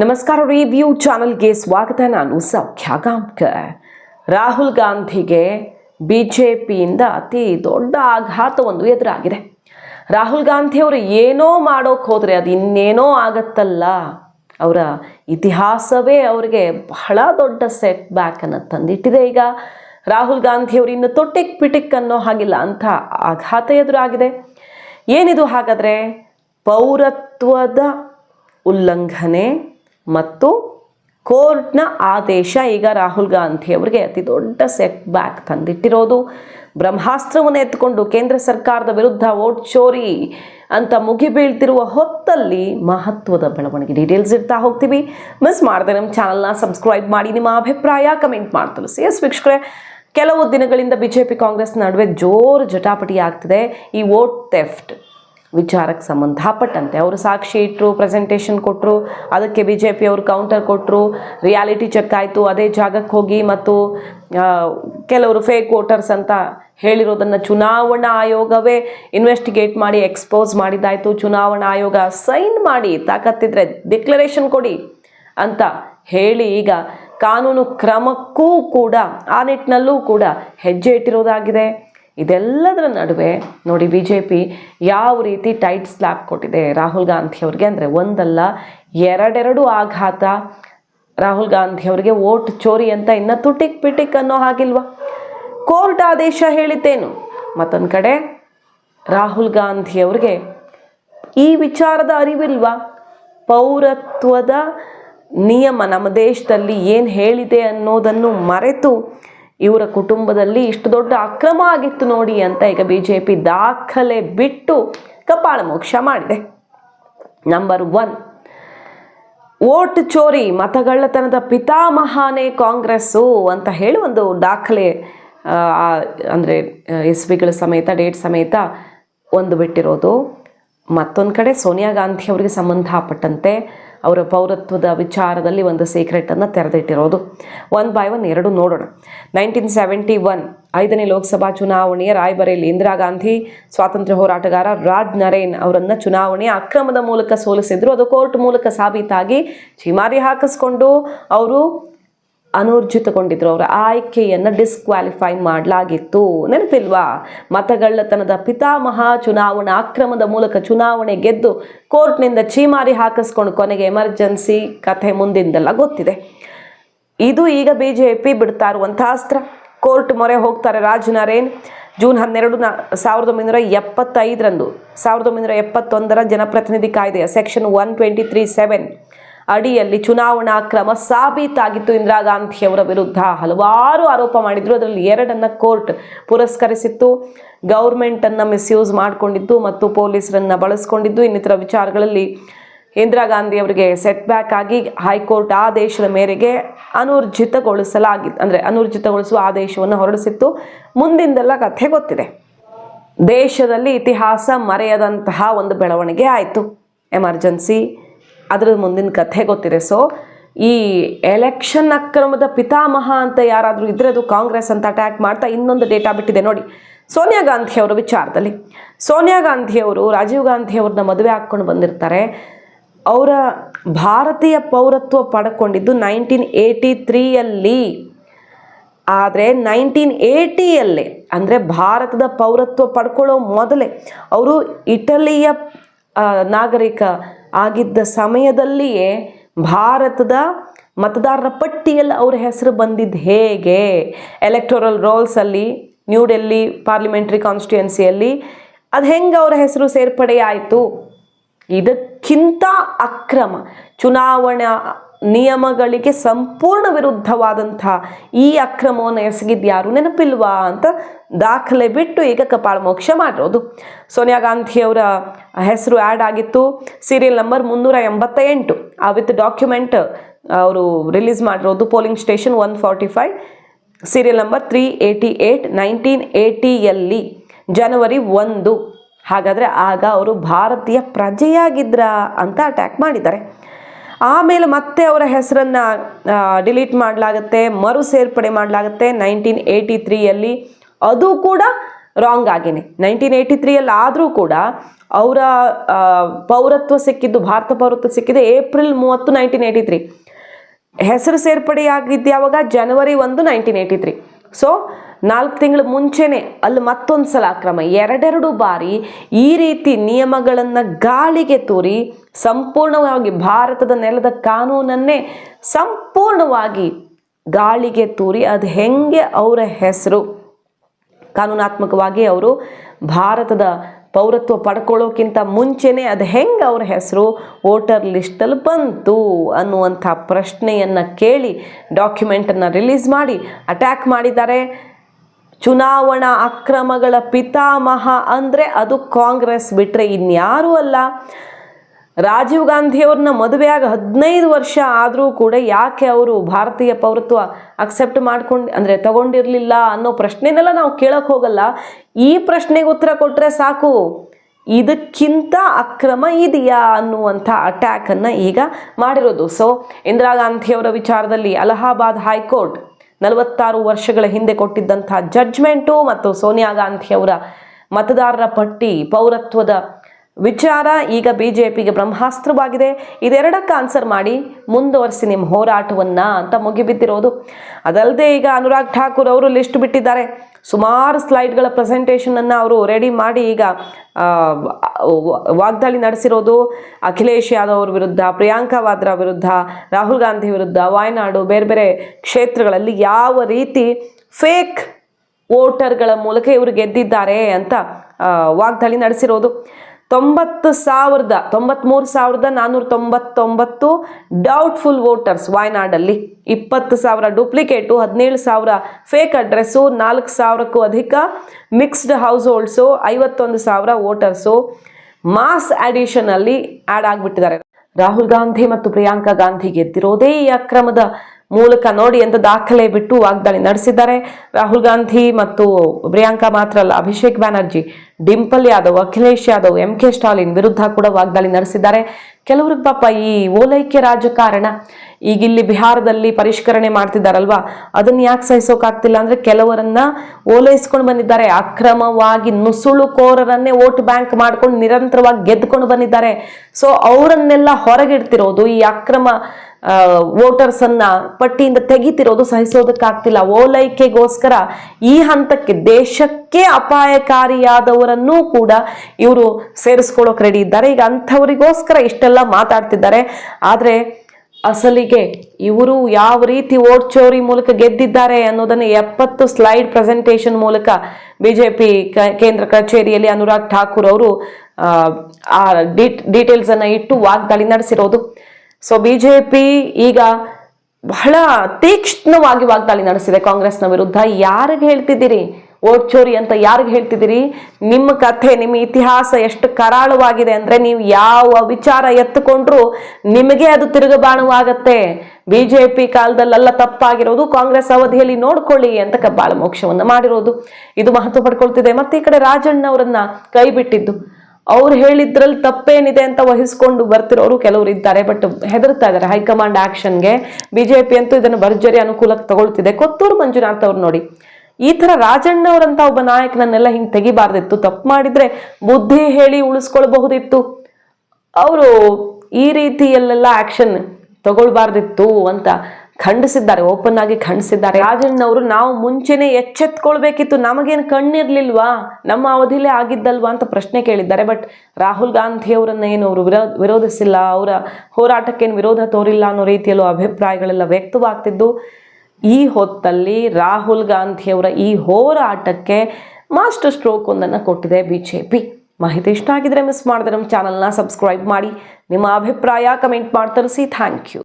ನಮಸ್ಕಾರ ರಿವ್ಯೂ ಚಾನಲ್ಗೆ ಸ್ವಾಗತ. ನಾನು ಸೌಖ್ಯ ಗಾಂಕರ್ ರಾಹುಲ್ ಗಾಂಧಿಗೆ ಬಿ ಜೆ ಪಿಯಿಂದ ಅತಿ ದೊಡ್ಡ ಆಘಾತವೊಂದು ಎದುರಾಗಿದೆ. ರಾಹುಲ್ ಗಾಂಧಿ ಅವರು ಏನೋ ಮಾಡೋಕೆ ಹೋದರೆ ಅದು ಇನ್ನೇನೋ ಆಗತ್ತಲ್ಲ. ಅವರ ಇತಿಹಾಸವೇ ಅವರಿಗೆ ಬಹಳ ದೊಡ್ಡ ಸೆಟ್ ಬ್ಯಾಕನ್ನು ತಂದಿಟ್ಟಿದೆ ಈಗ. ರಾಹುಲ್ ಗಾಂಧಿ ಅವರು ಇನ್ನು ತೊಟ್ಟಿಕ್ ಪಿಟಿಕ್ ಅನ್ನೋ ಹಾಗಿಲ್ಲ, ಅಂಥ ಆಘಾತ ಎದುರಾಗಿದೆ. ಏನಿದು ಹಾಗಾದರೆ ಪೌರತ್ವದ ಉಲ್ಲಂಘನೆ ಮತ್ತು ಕೋರ್ಟ್ನ ಆದೇಶ ಈಗ ರಾಹುಲ್ ಗಾಂಧಿ ಅವರಿಗೆ ಅತಿ ದೊಡ್ಡ ಸೆಟ್ ಬ್ಯಾಕ್ ತಂದಿಟ್ಟಿರೋದು. ಬ್ರಹ್ಮಾಸ್ತ್ರವನ್ನು ಎತ್ಕೊಂಡು ಕೇಂದ್ರ ಸರ್ಕಾರದ ವಿರುದ್ಧ ವೋಟ್ ಚೋರಿ ಅಂತ ಮುಗಿಬೀಳ್ತಿರುವ ಹೊತ್ತಲ್ಲಿ ಮಹತ್ವದ ಬೆಳವಣಿಗೆ ಡೀಟೇಲ್ಸ್ ಇರ್ತಾ ಹೋಗ್ತೀವಿ. ಮಿಸ್ ಮಾಡದೆ ನಮ್ಮ ಚಾನಲ್ನ ಸಬ್ಸ್ಕ್ರೈಬ್ ಮಾಡಿ, ನಿಮ್ಮ ಅಭಿಪ್ರಾಯ ಕಮೆಂಟ್ ಮಾಡಿ ಸಿ ಎಸ್ ವೀಕ್ಷಕರೇ, ಕೆಲವು ದಿನಗಳಿಂದ ಬಿ ಜೆ ಪಿ ಕಾಂಗ್ರೆಸ್ ನಡುವೆ ಜೋರು ಜಟಾಪಟಿ ಆಗ್ತಿದೆ ಈ ವೋಟ್ ಥೆಫ್ಟ್ ವಿಚಾರಕ್ಕೆ ಸಂಬಂಧಪಟ್ಟಂತೆ. ಅವರು ಸಾಕ್ಷಿ ಇಟ್ಟರು ಪ್ರೆಸೆಂಟೇಷನ್ ಕೊಟ್ಟರು ಅದಕ್ಕೆ ಬಿ ಜೆ ಪಿ ಅವರು ಕೌಂಟರ್ ಕೊಟ್ಟರು ರಿಯಾಲಿಟಿ ಚೆಕ್ ಆಯಿತು, ಅದೇ ಜಾಗಕ್ಕೆ ಹೋಗಿ ಮತ್ತು ಕೆಲವರು ಫೇಕ್ ವೋಟರ್ಸ್ ಅಂತ ಹೇಳಿರೋದನ್ನು ಚುನಾವಣಾ ಆಯೋಗವೇ ಇನ್ವೆಸ್ಟಿಗೇಟ್ ಮಾಡಿ ಎಕ್ಸ್ಪೋಸ್ ಮಾಡಿದ್ದಾಯಿತು. ಚುನಾವಣಾ ಆಯೋಗ ಸೈನ್ ಮಾಡಿ, ತಾಕತ್ತಿದ್ರೆ ಡಿಕ್ಲರೇಷನ್ ಕೊಡಿ ಅಂತ ಹೇಳಿ ಈಗ ಕಾನೂನು ಕ್ರಮಕ್ಕೂ ಕೂಡ, ಆ ನಿಟ್ಟಿನಲ್ಲೂ ಕೂಡ ಹೆಜ್ಜೆ ಇಟ್ಟಿರೋದಾಗಿದೆ. ಇದೆಲ್ಲದರ ನಡುವೆ ನೋಡಿ ಬಿ ಜೆ ಪಿ ಯಾವ ರೀತಿ ಟೈಟ್ ಸ್ಲ್ಯಾಪ್ ಕೊಟ್ಟಿದೆ ರಾಹುಲ್ ಗಾಂಧಿ ಅವ್ರಿಗೆ ಅಂದರೆ ಒಂದಲ್ಲ ಎರಡೆರಡು ಆಘಾತ. ರಾಹುಲ್ ಗಾಂಧಿ ಅವರಿಗೆ ವೋಟ್ ಚೋರಿ ಅಂತ ಇನ್ನು ತುಟಿಕ್ ಪಿಟಿಕ್ ಅನ್ನೋ ಹಾಗಿಲ್ವಾ? ಕೋರ್ಟ್ ಆದೇಶ ಹೇಳಿದ್ದೇನು. ಮತ್ತೊಂದು ಕಡೆ ರಾಹುಲ್ ಗಾಂಧಿ ಅವ್ರಿಗೆ ಈ ವಿಚಾರದ ಅರಿವಿಲ್ವಾ? ಪೌರತ್ವದ ನಿಯಮ ನಮ್ಮ ದೇಶದಲ್ಲಿ ಏನು ಹೇಳಿದೆ ಅನ್ನೋದನ್ನು ಮರೆತು ಇವರ ಕುಟುಂಬದಲ್ಲಿ ಇಷ್ಟು ದೊಡ್ಡ ಅಕ್ರಮ ಆಗಿತ್ತು ನೋಡಿ ಅಂತ ಈಗ ಬಿ ಜೆ ಪಿ ದಾಖಲೆ ಬಿಟ್ಟು ಕಪಾಳ ಮೋಕ್ಷ ಮಾಡಿದೆ. ನಂಬರ್ ಒನ್ ಓಟ್ ಚೋರಿ, ಮತಗಳ್ಳತನದ ಪಿತಾಮಹಾನೇ ಕಾಂಗ್ರೆಸ್ಸು ಅಂತ ಹೇಳಿ ಒಂದು ದಾಖಲೆ ಅಂದರೆ ಇಸ್ವಿಗಳ ಸಮೇತ, ಡೇಟ್ ಸಮೇತ ಒಂದು ಬಿಟ್ಟಿರೋದು. ಮತ್ತೊಂದು ಕಡೆ ಸೋನಿಯಾ ಗಾಂಧಿ ಅವರಿಗೆ ಸಂಬಂಧಪಟ್ಟಂತೆ ಅವರ ಪೌರತ್ವದ ವಿಚಾರದಲ್ಲಿ ಒಂದು ಸೀಕ್ರೆಟನ್ನು ತೆರೆದಿಟ್ಟಿರೋದು. ಒನ್ ಬೈ ಒನ್ ಎರಡು ನೋಡೋಣ. ನೈನ್ಟೀನ್ ಸೆವೆಂಟಿ ಒನ್ ಐದನೇ ಲೋಕಸಭಾ ಚುನಾವಣೆಯ ರಾಯ್ಬರೇಲಿ ಇಂದಿರಾ ಗಾಂಧಿ ಸ್ವಾತಂತ್ರ್ಯ ಹೋರಾಟಗಾರ ರಾಜ್ ನರೇನ್ ಅವರನ್ನು ಚುನಾವಣೆಯ ಅಕ್ರಮದ ಮೂಲಕ ಸೋಲಿಸಿದ್ರು. ಅದು ಕೋರ್ಟ್ ಮೂಲಕ ಸಾಬೀತಾಗಿ ಚಿಮಾರಿ ಹಾಕಿಸ್ಕೊಂಡು ಅವರು ಅನೂರ್ಜಿತಗೊಂಡಿದ್ರು. ಅವರ ಆಯ್ಕೆಯನ್ನು ಡಿಸ್ಕ್ವಾಲಿಫೈ ಮಾಡಲಾಗಿತ್ತು. ನೆನಪಿಲ್ವಾ? ಮತಗಳ್ಳತನದ ಪಿತಾಮಹ ಚುನಾವಣಾ ಅಕ್ರಮದ ಮೂಲಕ ಚುನಾವಣೆ ಗೆದ್ದು ಕೋರ್ಟ್ನಿಂದ ಚೀಮಾರಿ ಹಾಕಿಸ್ಕೊಂಡು ಕೊನೆಗೆ ಎಮರ್ಜೆನ್ಸಿ ಕಥೆ ಮುಂದಿಂದೆಲ್ಲ ಗೊತ್ತಿದೆ. ಇದು ಈಗ ಬಿ ಜೆ ಪಿ ಬಿಡ್ತಾ ಇರುವಂಥ ಅಸ್ತ್ರ. ಕೋರ್ಟ್ ಮೊರೆ ಹೋಗ್ತಾರೆ ರಾಜ್ ಜೂನ್ ಹನ್ನೆರಡು ನ ಸಾವಿರದ ಒಂಬೈನೂರ ಎಪ್ಪತ್ತೈದರಂದು, ಸಾವಿರದ ಒಂಬೈನೂರ ಎಪ್ಪತ್ತೊಂದರ ಜನಪ್ರತಿನಿಧಿ ಕಾಯ್ದೆಯ section one twenty three seven ಅಡಿಯಲ್ಲಿ ಚುನಾವಣಾ ಕ್ರಮ ಸಾಬೀತಾಗಿತ್ತು ಇಂದಿರಾ ಗಾಂಧಿಯವರ ವಿರುದ್ಧ. ಹಲವಾರು ಆರೋಪ ಮಾಡಿದ್ರು. ಅದರಲ್ಲಿ ಎರಡನ್ನ ಕೋರ್ಟ್ ಪುರಸ್ಕರಿಸಿತ್ತು. ಗೌರ್ಮೆಂಟನ್ನು ಮಿಸ್ಯೂಸ್ ಮಾಡಿಕೊಂಡಿದ್ದು ಮತ್ತು ಪೊಲೀಸರನ್ನ ಬಳಸ್ಕೊಂಡಿದ್ದು. ಇನ್ನಿತರ ವಿಚಾರಗಳಲ್ಲಿ ಇಂದಿರಾ ಗಾಂಧಿ ಅವರಿಗೆ ಸೆಟ್ ಬ್ಯಾಕ್ ಆಗಿ ಹೈಕೋರ್ಟ್ ಆದೇಶದ ಮೇರೆಗೆ ಅನೂರ್ಜಿತಗೊಳಿಸಲಾಗಿತ್ತು. ಅಂದರೆ ಅನೂರ್ಜಿತಗೊಳಿಸುವ ಆದೇಶವನ್ನು ಹೊರಡಿಸಿತ್ತು. ಮುಂದಿಂದೆಲ್ಲ ಕಥೆ ಗೊತ್ತಿದೆ. ದೇಶದಲ್ಲಿ ಇತಿಹಾಸ ಮರೆಯದಂತಹ ಒಂದು ಬೆಳವಣಿಗೆ ಆಯಿತು. ಎಮರ್ಜೆನ್ಸಿ ಅದರ ಮುಂದಿನ ಕಥೆ ಗೊತ್ತಿದೆ. ಸೊ ಈ ಎಲೆಕ್ಷನ್ ಅಕ್ರಮದ ಪಿತಾಮಹ ಅಂತ ಯಾರಾದರೂ ಇದ್ರೆ ಅದು ಕಾಂಗ್ರೆಸ್ ಅಂತ ಅಟ್ಯಾಕ್ ಮಾಡ್ತಾ ಇನ್ನೊಂದು ಡೇಟಾ ಬಿಟ್ಟಿದೆ ನೋಡಿ. ಸೋನಿಯಾ ಗಾಂಧಿ ಅವರ ವಿಚಾರದಲ್ಲಿ. ಸೋನಿಯಾ ಗಾಂಧಿ ಅವರು, ರಾಜೀವ್ ಗಾಂಧಿ ಅವ್ರನ್ನ ಮದುವೆ ಹಾಕ್ಕೊಂಡು ಬಂದಿರ್ತಾರೆ. ಅವರ ಭಾರತೀಯ ಪೌರತ್ವ ಪಡ್ಕೊಂಡಿದ್ದು ನೈನ್ಟೀನ್ ಏಯ್ಟಿ ತ್ರೀಯಲ್ಲಿ ಆದರೆ ನೈನ್ಟೀನ್ ಏಯ್ಟಿಯಲ್ಲೇ ಅಂದರೆ ಭಾರತದ ಪೌರತ್ವ ಪಡ್ಕೊಳ್ಳೋ ಮೊದಲೇ, ಅವರು ಇಟಲಿಯ ನಾಗರಿಕ ಆಗಿದ್ದ ಸಮಯದಲ್ಲಿಯೇ ಭಾರತದ ಮತದಾರರ ಪಟ್ಟಿಯಲ್ಲಿ ಅವ್ರ ಹೆಸರು ಬಂದಿದ್ದು ಹೇಗೆ? ಎಲೆಕ್ಟೋರಲ್ ರೋಲ್ಸಲ್ಲಿ ನ್ಯೂ ಡೆಲ್ಲಿ ಪಾರ್ಲಿಮೆಂಟ್ರಿ ಕಾನ್ಸ್ಟಿಟ್ಯುಯೆನ್ಸಿಯಲ್ಲಿ ಅದು ಹೆಂಗೆ ಅವರ ಹೆಸರು ಸೇರ್ಪಡೆ ಆಯಿತು ಇದಕ್ಕಿಂತ ಅಕ್ರಮ ಚುನಾವಣಾ ನಿಯಮಗಳಿಗೆ ಸಂಪೂರ್ಣ ವಿರುದ್ಧವಾದಂಥ ಈ ಅಕ್ರಮವನ್ನು ಎಸಗಿದ್ದು ಯಾರು ನೆನಪಿಲ್ವಾ ಅಂತ ದಾಖಲೆ ಬಿಟ್ಟು ಈಗ ಕಪಾಳ ಮೋಕ್ಷ ಮಾಡಿರೋದು. ಸೋನಿಯಾ ಗಾಂಧಿಯವರ ಹೆಸರು ಆ್ಯಡ್ ಆಗಿತ್ತು. ಸೀರಿಯಲ್ ನಂಬರ್ ಮುನ್ನೂರ ಎಂಬತ್ತ ಎಂಟು ಆ ವಿತ್ ಡಾಕ್ಯುಮೆಂಟ್ ಅವರು ರಿಲೀಸ್ ಮಾಡಿರೋದು polling station one forty five. Serial number three eighty eight nineteen ಏಯ್ಟಿಯಲ್ಲಿ ಜನವರಿ ಒಂದು. ಹಾಗಾದರೆ ಆಗ ಅವರು ಭಾರತೀಯ ಪ್ರಜೆಯಾಗಿದ್ರ ಅಂತ ಅಟ್ಯಾಕ್ ಮಾಡಿದ್ದಾರೆ. ಆಮೇಲೆ ಮತ್ತೆ ಅವರ ಹೆಸರನ್ನು ಡಿಲೀಟ್ ಮಾಡಲಾಗುತ್ತೆ, ಮರು ಸೇರ್ಪಡೆ ಮಾಡಲಾಗುತ್ತೆ ನೈನ್ಟೀನ್ ಏಯ್ಟಿ ತ್ರೀಯಲ್ಲಿ. ಅದು ಕೂಡ ರಾಂಗ್ ಆಗೇನೆ. ನೈನ್ಟೀನ್ ಏಯ್ಟಿ ತ್ರೀಯಲ್ಲಿ ಆದರೂ ಕೂಡ ಅವರ ಪೌರತ್ವ ಸಿಕ್ಕಿದ್ದು, ಭಾರತ ಪೌರತ್ವ ಸಿಕ್ಕಿದೆ ಏಪ್ರಿಲ್ ಮೂವತ್ತು ನೈನ್ಟೀನ್ ಏಯ್ಟಿ ತ್ರೀ. ಹೆಸರು ಸೇರ್ಪಡೆಯಾಗಿದ್ದು ಯಾವಾಗ? ಜನವರಿ ಒಂದು ನೈನ್ಟೀನ್ ಏಯ್ಟಿ ತ್ರೀ. ಸೊ ನಾಲ್ಕು ತಿಂಗಳ ಮುಂಚೆನೆ ಅಲ್ಲಿ ಮತ್ತೊಂದು ಸಲ ಅಕ್ರಮ. ಎರಡೆರಡು ಬಾರಿ ಈ ರೀತಿ ನಿಯಮಗಳನ್ನು ಗಾಳಿಗೆ ತೂರಿ ಸಂಪೂರ್ಣವಾಗಿ ಭಾರತದ ನೆಲದ ಕಾನೂನನ್ನೇ ಸಂಪೂರ್ಣವಾಗಿ ಗಾಳಿಗೆ ತೂರಿ ಅದು ಹೆಂಗೆ ಅವರ ಹೆಸರು? ಕಾನೂನಾತ್ಮಕವಾಗಿ ಅವರು ಭಾರತದ ಪೌರತ್ವ ಪಡ್ಕೊಳ್ಳೋಕ್ಕಿಂತ ಮುಂಚೆನೇ ಅದು ಹೆಂಗೆ ಅವ್ರ ಹೆಸರು? ವೋಟರ್ ಲಿಸ್ಟಲ್ಲಿ ಬಂತು ಅನ್ನುವಂಥ ಪ್ರಶ್ನೆಯನ್ನು ಕೇಳಿ ಡಾಕ್ಯುಮೆಂಟನ್ನು ರಿಲೀಸ್ ಮಾಡಿ ಅಟ್ಯಾಕ್ ಮಾಡಿದ್ದಾರೆ. ಚುನಾವಣಾ ಅಕ್ರಮಗಳ ಪಿತಾಮಹ ಅಂದರೆ ಅದು ಕಾಂಗ್ರೆಸ್ ಬಿಟ್ಟರೆ ಇನ್ಯಾರೂ ಅಲ್ಲ. ರಾಜೀವ್ ಗಾಂಧಿಯವ್ರನ್ನ ಮದುವೆಯಾಗ ಹದಿನೈದು ವರ್ಷ ಆದರೂ ಕೂಡ ಯಾಕೆ ಅವರು ಭಾರತೀಯ ಪೌರತ್ವ ಅಕ್ಸೆಪ್ಟ್ ಮಾಡ್ಕೊಂಡು, ಅಂದರೆ ತಗೊಂಡಿರಲಿಲ್ಲ ಅನ್ನೋ ಪ್ರಶ್ನೆನೆಲ್ಲ ನಾವು ಕೇಳಕ್ಕೆ ಹೋಗಲ್ಲ. ಈ ಪ್ರಶ್ನೆಗೆ ಉತ್ತರ ಕೊಟ್ಟರೆ ಸಾಕು. ಇದಕ್ಕಿಂತ ಅಕ್ರಮ ಇದೆಯಾ ಅನ್ನುವಂಥ ಅಟ್ಯಾಕನ್ನು ಈಗ ಮಾಡಿರೋದು. ಸೊ ಇಂದಿರಾ ಗಾಂಧಿಯವರ ವಿಚಾರದಲ್ಲಿ ಅಲಹಾಬಾದ್ ಹೈಕೋರ್ಟ್ ನಲವತ್ತಾರು ವರ್ಷಗಳ ಹಿಂದೆ ಕೊಟ್ಟಿದ್ದಂಥ ಜಡ್ಜ್ಮೆಂಟು ಮತ್ತು ಸೋನಿಯಾ ಗಾಂಧಿಯವರ ಮತದಾರರ ಪಟ್ಟಿ ಪೌರತ್ವದ ವಿಚಾರ ಈಗ ಬಿಜೆಪಿಗೆ ಬ್ರಹ್ಮಾಸ್ತ್ರವಾಗಿದೆ. ಇದೆರಡಕ್ಕೆ ಆನ್ಸರ್ ಮಾಡಿ, ಮುಂದುವರಿಸಿ ನಿಮ್ಮ ಹೋರಾಟವನ್ನು ಅಂತ ಮುಗಿಬಿದ್ದಿರೋದು. ಅದಲ್ಲದೆ ಈಗ ಅನುರಾಗ್ ಠಾಕೂರ್ ಅವರು ಲಿಸ್ಟ್ ಬಿಟ್ಟಿದ್ದಾರೆ. ಸುಮಾರು ಸ್ಲೈಡ್ಗಳ ಪ್ರೆಸೆಂಟೇಷನನ್ನು ಅವರು ರೆಡಿ ಮಾಡಿ ಈಗ ವಾಗ್ದಾಳಿ ನಡೆಸಿರೋದು. ಅಖಿಲೇಶ್ ಯಾದವ್ ಅವ್ರ ವಿರುದ್ಧ, ಪ್ರಿಯಾಂಕಾ ವಾದ್ರಾ ವಿರುದ್ಧ, ರಾಹುಲ್ ಗಾಂಧಿ ವಿರುದ್ಧ, ವಾಯ್ನಾಡು, ಬೇರೆ ಬೇರೆ ಕ್ಷೇತ್ರಗಳಲ್ಲಿ ಯಾವ ರೀತಿ ಫೇಕ್ ವೋಟರ್ಗಳ ಮೂಲಕ ಇವರು ಗೆದ್ದಿದ್ದಾರೆ ಅಂತ ವಾಗ್ದಾಳಿ ನಡೆಸಿರೋದು. ತೊಂಬತ್ತು ಸಾವಿರದ, ತೊಂಬತ್ಮೂರು ಸಾವಿರದ ನಾನ್ನೂರ ತೊಂಬತ್ತೊಂಬತ್ತು ಡೌಟ್ಫುಲ್ ವೋಟರ್ಸ್ ವಾಯನಾಡಲ್ಲಿ ಇಪ್ಪತ್ತು ಸಾವಿರ ಡೂಪ್ಲಿಕೇಟು ಹದಿನೇಳು ಸಾವಿರ ಫೇಕ್ ಅಡ್ರೆಸ್ಸು ನಾಲ್ಕು ಸಾವಿರಕ್ಕೂ ಅಧಿಕ ಮಿಕ್ಸ್ಡ್ ಹೌಸ್ ಹೋಲ್ಡ್ಸು ಐವತ್ತೊಂದು ಸಾವಿರ ವೋಟರ್ಸು ಮಾಸ್ ಅಡಿಷನಲ್ಲಿ ಆ್ಯಡ್ ಆಗಿಬಿಟ್ಟಿದ್ದಾರೆ. ರಾಹುಲ್ ಗಾಂಧಿ ಮತ್ತು ಪ್ರಿಯಾಂಕಾ ಗಾಂಧಿ ಗೆದ್ದಿರೋದೇ ಈ ಅಕ್ರಮದ ಮೂಲಕ ನೋಡಿ ಅಂತ ದಾಖಲೆ ಬಿಟ್ಟು ವಾಗ್ದಾಳಿ ನಡೆಸಿದ್ದಾರೆ. ರಾಹುಲ್ ಗಾಂಧಿ ಮತ್ತು ಪ್ರಿಯಾಂಕಾ ಮಾತ್ರ ಅಲ್ಲ, ಅಭಿಷೇಕ್ ಬ್ಯಾನರ್ಜಿ ಡಿಂಪಲ್ ಯಾದವ್, ಅಖಿಲೇಶ್ ಯಾದವ್, ಎಂ ಕೆ ಸ್ಟಾಲಿನ್ ವಿರುದ್ಧ ಕೂಡ ವಾಗ್ದಾಳಿ ನಡೆಸಿದ್ದಾರೆ. ಕೆಲವ್ರಿಗೆ ಪಾಪ ಈ ಓಲೈಕೆ ರಾಜಕಾರಣ ಈಗ ಇಲ್ಲಿ ಬಿಹಾರದಲ್ಲಿ ಪರಿಷ್ಕರಣೆ ಮಾಡ್ತಿದ್ದಾರಲ್ವಾ? ಅದನ್ನ ಯಾಕೆ ಸಹಿಸೋಕಾಗ್ತಿಲ್ಲ ಅಂದ್ರೆ ಕೆಲವರನ್ನ ಓಲೈಸ್ಕೊಂಡು ಬಂದಿದ್ದಾರೆ. ಅಕ್ರಮವಾಗಿ ನುಸುಳುಕೋರರನ್ನೇ ವೋಟ್ ಬ್ಯಾಂಕ್ ಮಾಡ್ಕೊಂಡು ನಿರಂತರವಾಗಿ ಗೆದ್ಕೊಂಡು ಬಂದಿದ್ದಾರೆ. ಸೊ ಅವರನ್ನೆಲ್ಲ ಹೊರಗಿಡ್ತಿರೋದು ಈ ಅಕ್ರಮ ವೋಟರ್ಸ್ ಅನ್ನ ಪಟ್ಟಿಯಿಂದ ತೆಗಿತಿರೋದು ಸಹಿಸೋದಕ್ಕಾಗ್ತಿಲ್ಲ. ಓಲೈಕೆಗೋಸ್ಕರ ಈ ಹಂತಕ್ಕೆ ದೇಶಕ್ಕೆ ಅಪಾಯಕಾರಿಯಾದವರನ್ನೂ ಕೂಡ ಇವರು ಸೇರಿಸ್ಕೊಳ್ಳೋಕೆ ರೆಡಿ ಇದ್ದಾರೆ. ಈಗ ಅಂಥವರಿಗೋಸ್ಕರ ಇಷ್ಟೆಲ್ಲ ಮಾತಾಡ್ತಿದ್ದಾರೆ. ಆದರೆ ಅಸಲಿಗೆ ಇವರು ಯಾವ ರೀತಿ ಓಟ್ ಚೋರಿ ಮೂಲಕ ಗೆದ್ದಿದ್ದಾರೆ ಅನ್ನೋದನ್ನು ಎಪ್ಪತ್ತು ಸ್ಲೈಡ್ ಪ್ರೆಸೆಂಟೇಷನ್ ಮೂಲಕ ಬಿಜೆಪಿ ಕೇಂದ್ರ ಕಚೇರಿಯಲ್ಲಿ ಅನುರಾಗ್ ಠಾಕೂರ್ ಅವರು ಆ, ಆ ಡೀಟೇಲ್ಸ್ ಅನ್ನ ಇಟ್ಟು ವಾಗ್ದಾಳಿ ನಡೆಸಿರೋದು. ಸೊ ಬಿಜೆಪಿ ಈಗ ಬಹಳ ತೀಕ್ಷ್ಣವಾಗಿ ವಾಗ್ದಾಳಿ ನಡೆಸಿದೆ ಕಾಂಗ್ರೆಸ್ನ ವಿರುದ್ಧ. ಯಾರಿಗೆ ಹೇಳ್ತಿದ್ದೀರಿ? ವೋಟ್ ಚೋರಿ ಅಂತ ಯಾರಿಗೆ ಹೇಳ್ತಿದ್ದೀರಿ? ನಿಮ್ಮ ಕಥೆ, ನಿಮ್ಮ ಇತಿಹಾಸ ಎಷ್ಟು ಕರಾಳವಾಗಿದೆ ಅಂದ್ರೆ ನೀವು ಯಾವ ವಿಚಾರ ಎತ್ತುಕೊಂಡ್ರು ನಿಮಗೆ ಅದು ತಿರುಗಬಾಣವಾಗತ್ತೆ ಪಿ ಕಾಲದಲ್ಲೆಲ್ಲ ತಪ್ಪಾಗಿರೋದು ಕಾಂಗ್ರೆಸ್ ಅವಧಿಯಲ್ಲಿ ನೋಡ್ಕೊಳ್ಳಿ ಅಂತ ಕಬ್ಬಾಳ ಮೋಕ್ಷವನ್ನು ಮಾಡಿರೋದು. ಇದು ಮಹತ್ವ ಪಡ್ಕೊಳ್ತಿದೆ. ಮತ್ತೆ ಈ ಕಡೆ ರಾಜಣ್ಣವರನ್ನ ಕೈ ಬಿಟ್ಟಿದ್ದು. ಅವ್ರು ಹೇಳಿದ್ರಲ್ಲಿ ತಪ್ಪೇನಿದೆ ಅಂತ ವಹಿಸ್ಕೊಂಡು ಬರ್ತಿರೋರು ಕೆಲವರು ಇದ್ದಾರೆ. ಬಟ್ ಹೆದರ್ತಾ ಇದ್ದಾರೆ ಹೈಕಮಾಂಡ್ ಆಕ್ಷನ್ಗೆ. ಪಿ ಅಂತೂ ಇದನ್ನು ಭರ್ಜರಿ ಅನುಕೂಲಕ್ಕೆ ತಗೊಳ್ತಿದೆ. ಕೊತ್ತೂರು ಮಂಜುನಾಥ್ ಅವ್ರು ನೋಡಿ. ಈ ತರ ರಾಜಣ್ಣವರಂತ ಒಬ್ಬ ನಾಯಕನನ್ನೆಲ್ಲ ಹಿಂಗೆ ತೆಗಿಬಾರ್ದಿತ್ತು. ತಪ್ಪು ಮಾಡಿದ್ರೆ ಬುದ್ಧಿ ಹೇಳಿ ಉಳಿಸ್ಕೊಳ್ಬಹುದಿತ್ತು. ಅವರು ಈ ರೀತಿಯಲ್ಲೆಲ್ಲ ಆಕ್ಷನ್ ತಗೊಳ್ಬಾರ್ದಿತ್ತು ಅಂತ ಖಂಡಿಸಿದ್ದಾರೆ ಓಪನ್ ಆಗಿ ಖಂಡಿಸಿದ್ದಾರೆ. ರಾಜಣ್ಣವರು ನಾವು ಮುಂಚೆನೆ ಎಚ್ಚೆತ್ಕೊಳ್ಬೇಕಿತ್ತು. ನಮಗೇನು ಕಣ್ಣಿರ್ಲಿಲ್ವಾ? ನಮ್ಮ ಅವಧಿಲೇ ಆಗಿದ್ದಲ್ವಾ ಅಂತ ಪ್ರಶ್ನೆ ಕೇಳಿದ್ದಾರೆ. ಬಟ್ ರಾಹುಲ್ ಗಾಂಧಿ ಅವರನ್ನ ಏನು ಅವರು ವಿರೋ, ವಿರೋಧಿಸಿಲ್ಲ, ಅವರ ಹೋರಾಟಕ್ಕೇನು ವಿರೋಧ ತೋರಿಲ್ಲ ಅನ್ನೋ ರೀತಿಯಲ್ಲೂ ಅಭಿಪ್ರಾಯಗಳೆಲ್ಲ ವ್ಯಕ್ತವಾಗ್ತಿದ್ದು. ಈ ಹೊತ್ತಲ್ಲಿ ರಾಹುಲ್ ಗಾಂಧಿಯವರ ಈ ಹೋರಾಟಕ್ಕೆ ಮಾಸ್ಟರ್ ಸ್ಟ್ರೋಕ್ ಒಂದನ್ನು ಕೊಟ್ಟಿದೆ ಬಿ ಜೆ ಪಿ ಮಾಹಿತಿ ಇಷ್ಟ ಆಗಿದ್ರೆ ಮಿಸ್ ಮಾಡಿದ್ರೆ ನಮ್ಮ ಚಾನಲ್ನ ಸಬ್ಸ್ಕ್ರೈಬ್ ಮಾಡಿ. ನಿಮ್ಮ ಅಭಿಪ್ರಾಯ ಕಮೆಂಟ್ ಮಾಡಿ ತರಿಸಿ ಥ್ಯಾಂಕ್ ಯು